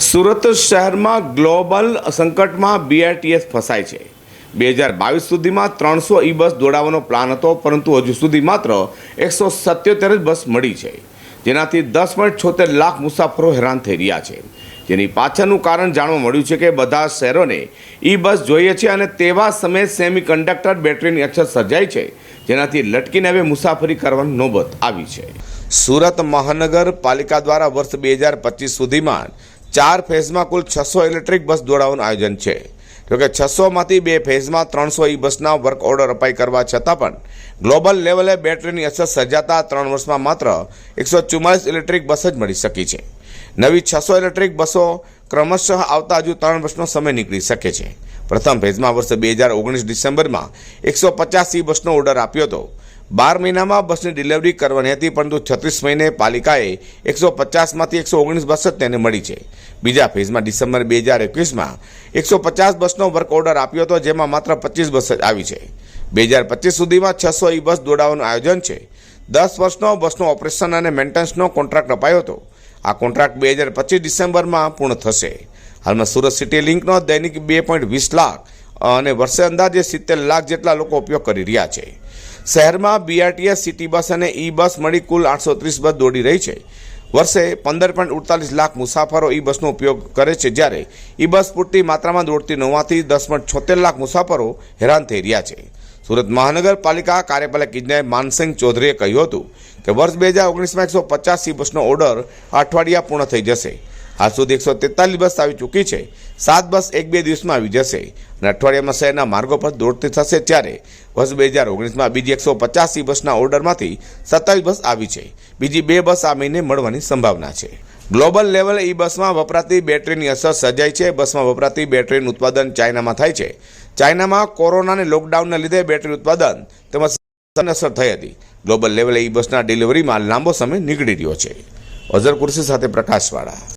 સુરત શહેરમાં ગ્લોબલ સંકટમાં બીઆરટીએસ ફસાય છે. બે હજાર બાવીસ સુધીમાં ત્રણસો ઈ બસ દોડાવવાનો પ્લાન હતો, પરંતુ હજુ સુધી માત્ર એકસો સત્યોતેર જ બસ મળી છે. જેનાથી દસ પોઈન્ટ છોતેર લાખ મુસાફરો હેરાન થઈ રહ્યા છે. જેની પાછળનું કારણ જાણવા મળ્યું છે કે બધા શહેરોને ઈ બસ જોઈએ છે અને તેવા સમયે સેમી કન્ડક્ટર બેટરીની અછત સર્જાઈ છે, જેનાથી લટકીને હવે મુસાફરી કરવાની નોબત આવી છે. સુરત મહાનગરપાલિકા દ્વારા વર્ષ બે હજાર પચીસ સુધીમાં ચાર ફેઝમાં કુલ છસો ઇલેક્ટ્રિક બસ દોડાવવાનું આયોજન છે. જોકે છસોમાંથી બે ફેઝમાં ત્રણસો ઈ બસના વર્ક ઓર્ડર અપાઈ કરવા છતાં પણ ગ્લોબલ લેવલે બેટરીની અસર સર્જાતા ત્રણ વર્ષમાં માત્ર એકસો ચુમ્માલીસ ઇલેક્ટ્રિક બસ જ મળી શકી છે. નવી છસો ઇલેક્ટ્રિક બસો ક્રમશઃ આવતા હજુ ત્રણ વર્ષનો સમય નીકળી શકે છે. પ્રથમ ફેઝમાં વર્ષ બે હજાર ઓગણીસ ડિસેમ્બરમાં એકસો પચાસ ઈ બસનો ઓર્ડર આપ્યો હતો. બાર મહિનામાં બસની ડિલિવરી કરવાની હતી, પરંતુ છત્રીસ મહિને પાલિકાએ એકસો પચાસમાંથી એકસો ઓગણીસ બસ જ તેને મળી છે. બીજા ફેઝમાં ડિસેમ્બર બે હજાર એકવીસમાં એકસો પચાસ બસનો વર્ક ઓર્ડર આપ્યો હતો, જેમાં માત્ર પચીસ બસ જ આવી છે. બે હજાર પચીસ સુધીમાં છસો ઈ બસ દોડાવવાનું આયોજન છે. દસ વર્ષનો બસનો ઓપરેશન અને મેન્ટેનન્સનો કોન્ટ્રાક્ટ અપાયો હતો. આ કોન્ટ્રાક્ટ બે હજાર પચીસ ડિસેમ્બરમાં પૂર્ણ થશે. હાલમાં સુરત સિટી લિંકનો દૈનિક બે પોઈન્ટ વીસ લાખ અને વર્ષે અંદાજે સિત્તેર લાખ જેટલા લોકો ઉપયોગ કરી રહ્યા છે. શહેરમાં બીઆરટીએસ સિટી બસ અને ઈ બસ મળી કુલ આઠસો ત્રીસ બસ દોડી રહી છે. વર્ષે પંદર પોઈન્ટ ઉડતાલીસ લાખ મુસાફરો ઈ બસનો ઉપયોગ કરે છે જ્યારે ઈ બસ પૂરતી માત્રામાં દોડતી ન હોવાથી દસ પોઈન્ટ છોતેર લાખ મુસાફરો હેરાન થઈ રહ્યા છે. સુરત મહાનગરપાલિકા કાર્યપાલક ઇજનેર માનસિંહ ચૌધરીએ કહ્યું હતું કે વર્ષ બે હજાર ઓગણીસમાં એકસો પચાસ ઈ બસનો ઓર્ડર અઠવાડિયા પૂર્ણ થઈ જશે. હાલ સુધી એકસો તેતાલીસ બસ આવી ચૂકી છે. સાત બસ એક બે દિવસમાં આવી જશે. અને અઠવાડિયામાં શહેરના માર્ગો પર દોડતી થશે ત્યારે વર્ષ બે હજાર ઓગણીસમાં બીજી એકસો પચાસી બસના ઓર્ડરમાંથી સત્તાવીસ બસ આવી છે. બીજી બે બસ આ મહિને મળવાની સંભાવના છે. ગ્લોબલ લેવલે ઈ બસમાં વપરાતી બેટરીની અસર સર્જાઈ છે. બસમાં વપરાતી બેટરીનું ઉત્પાદન ચાઇનામાં થાય છે. ચાઇનામાં કોરોના અને લોકડાઉનને લીધે બેટરી ઉત્પાદન તેમજ અસર થઈ હતી. ગ્લોબલ લેવલે ઈ બસના ડિલિવરીમાં લાંબો સમય નીકળી રહ્યો છે. અઝર કુર્સી સાથે પ્રકાશવાળા.